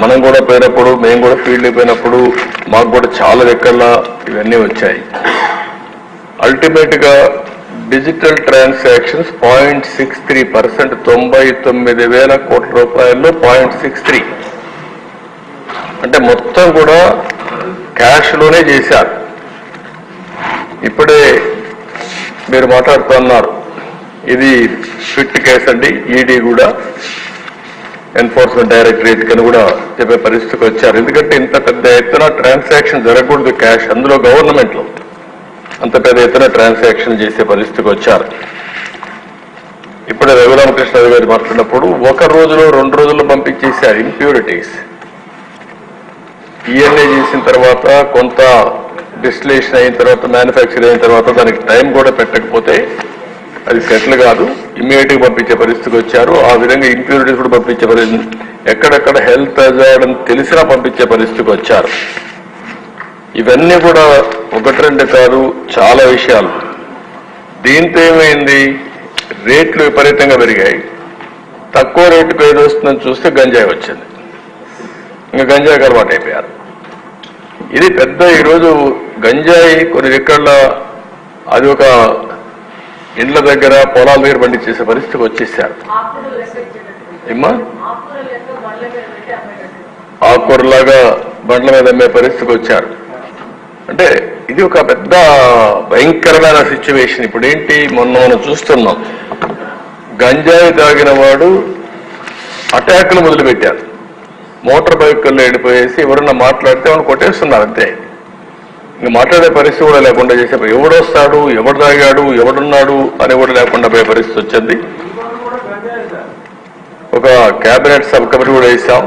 మనం కూడా పోయినప్పుడు మేము కూడా ఫీల్డ్ పోయినప్పుడు మాకు కూడా చాలా లెక్కల్లో ఇవన్నీ వచ్చాయి. అల్టిమేట్గా digital transactions point six three percent తొంభై తొమ్మిది వేల కోట్ల రూపాయల్లో పాయింట్ సిక్స్ త్రీ అంటే మొత్తం కూడా క్యాష్లోనే చేశారు. ఇప్పుడే మీరు మాట్లాడుతున్నారు. ఇది ఫిట్ కేసు అండి ఈడీ కూడా. ఎన్ఫోర్స్మెంట్ డైరెక్టరేట్ కని కూడా చెప్పే పరిస్థితికి వచ్చారు. ఎందుకంటే ఇంత పెద్ద ఎత్తున ట్రాన్సాక్షన్ జరగకూడదు క్యాష్ అందులో గవర్నమెంట్లో అంత పెద్ద ఎత్తున ట్రాన్సాక్షన్ చేసే పరిస్థితికి వచ్చారు. ఇప్పుడే రఘురామకృష్ణ గారు మాట్లాడినప్పుడు ఒక రోజులో రెండు రోజుల్లో పంపించేశారు ఇంప్యూరిటీస్ ఈఎన్ఏ చేసిన తర్వాత కొంత డిస్టిలేషన్ అయిన తర్వాత మ్యానుఫ్యాక్చర్ అయిన తర్వాత దానికి టైం కూడా పెట్టకపోతే అది సెటిల్ కాదు. ఇమ్మీడియట్గా పంపించే పరిస్థితికి వచ్చారు. ఆ విధంగా ఇంప్యూరిటీస్ కూడా పంపించే పరిస్థితి ఎక్కడెక్కడ హెల్త్ హజార్డ్ అని తెలిసినా పంపించే పరిస్థితికి వచ్చారు. ఇవన్నీ కూడా ఒకటి రెండు కాదు చాలా విషయాలు. దీంతో ఏమైంది? రేట్లు విపరీతంగా పెరిగాయి. తక్కువ రేటుకు ఏది వస్తుందని చూస్తే గంజాయి వచ్చింది. ఇంకా గంజాయికి అలవాటు అయిపోయారు. ఇది పెద్ద ఈరోజు గంజాయి కొన్ని రికార్డుల అది ఒక ఇండ్ల దగ్గర పొలాల దగ్గర పండించేసే పరిస్థితికి వచ్చేసారు. ఆకులు ఏమ్మా? బండ్ల మీద ఆకుకూరలాగా బండ్ల మీద అమ్మే పరిస్థితికి వచ్చారు. అంటే ఇది ఒక పెద్ద భయంకరమైన సిచ్యువేషన్ ఇప్పుడు ఏంటి? మొన్న మనం చూస్తున్నాం. గంజాయి తాగిన వాడు అటాకులు మొదలుపెట్టారు. మోటార్ బైకుల్లో వెళ్ళిపోయేసి ఎవరన్నా మాట్లాడితే వాళ్ళు కొట్టేస్తున్నారు అంతే. ఇంక మాట్లాడే పరిస్థితి కూడా లేకుండా చేసే ఎవడొస్తాడు ఎవడు తాగాడు ఎవడున్నాడు అని కూడా లేకుండా పోయే పరిస్థితి వచ్చింది. ఒక కేబినెట్ సబ్ కమిటీ కూడా వేసాం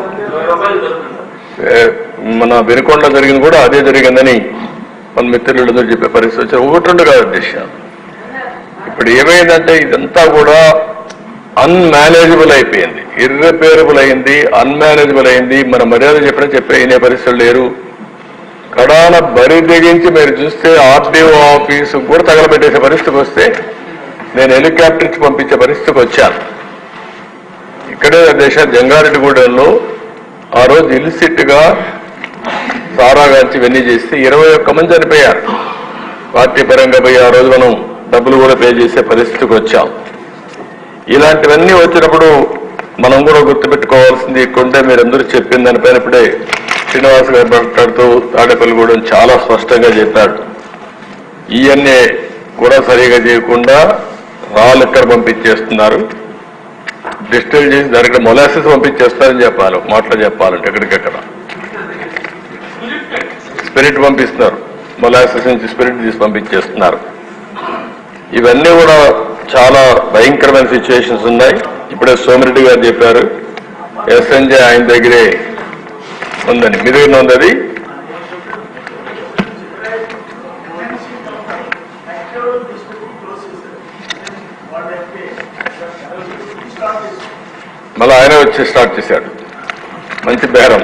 మన వెనుకొండ జరిగింది కూడా అదే జరిగిందని మన మిత్రులందరూ చెప్పే పరిస్థితి వచ్చారు ఒకటి రెండు కాదు అధ్యక్ష ఇప్పుడు ఏమైందంటే ఇదంతా కూడా అన్మేనేజబుల్ అయిపోయింది. ఇర్రిపేరబుల్ అయింది అన్మేనేజబుల్ అయింది. మన మర్యాద చెప్పినా చెప్పే వినే పరిస్థితులు లేరు. కడాన బరి తెగించి మీరు చూస్తే ఆర్డీఓ ఆఫీసు కూడా తగలబెట్టేసే పరిస్థితికి వస్తే నేను హెలికాప్టర్ ఇచ్చి పంపించే పరిస్థితికి వచ్చాను. ఇక్కడే దేశ జంగారెడ్డిగూడెంలో ఆ రోజు ఇల్సిట్గా సారా గాంచి ఇవన్నీ చేస్తే ఇరవై ఒక్క మంది చనిపోయారు. పార్టీ పరంగా పోయి ఆ రోజు మనం డబ్బులు కూడా పే చేసే పరిస్థితికి వచ్చాం. ఇలాంటివన్నీ వచ్చినప్పుడు మనం కూడా గుర్తుపెట్టుకోవాల్సింది ఇక్కడుంటే మీరందరూ చెప్పిన దానిపైన ఇప్పుడే శ్రీనివాస్ గారు మాట్లాడుతూ తాడేపల్లిగూడెం చాలా స్పష్టంగా చెప్పాడు ఈఎన్ఏ కూడా సరిగా చేయకుండా రాళ్ళు ఎక్కడ పంపించేస్తున్నారు. డిస్టిల్ చేసి దానికి మొలాసిస్ పంపించేస్తారని చెప్పాలి మాటలు చెప్పాలంటే ఎక్కడికెక్కడ. స్పిరిట్ పంపిస్తున్నారు. మొలాసిస్ నుంచి స్పిరిట్ తీసి పంపించేస్తున్నారు. ఇవన్నీ కూడా చాలా భయంకరమైన సిచ్యువేషన్స్ ఉన్నాయి. ఇప్పుడే సోమిరెడ్డి గారు చెప్పారు ఎస్ఎన్జే ఆయన దగ్గరే ఉందని మీ దగ్గర ఉంది అది? మళ్ళీ ఆయన వచ్చి స్టార్ట్ చేశాడు. మంచి బేరం.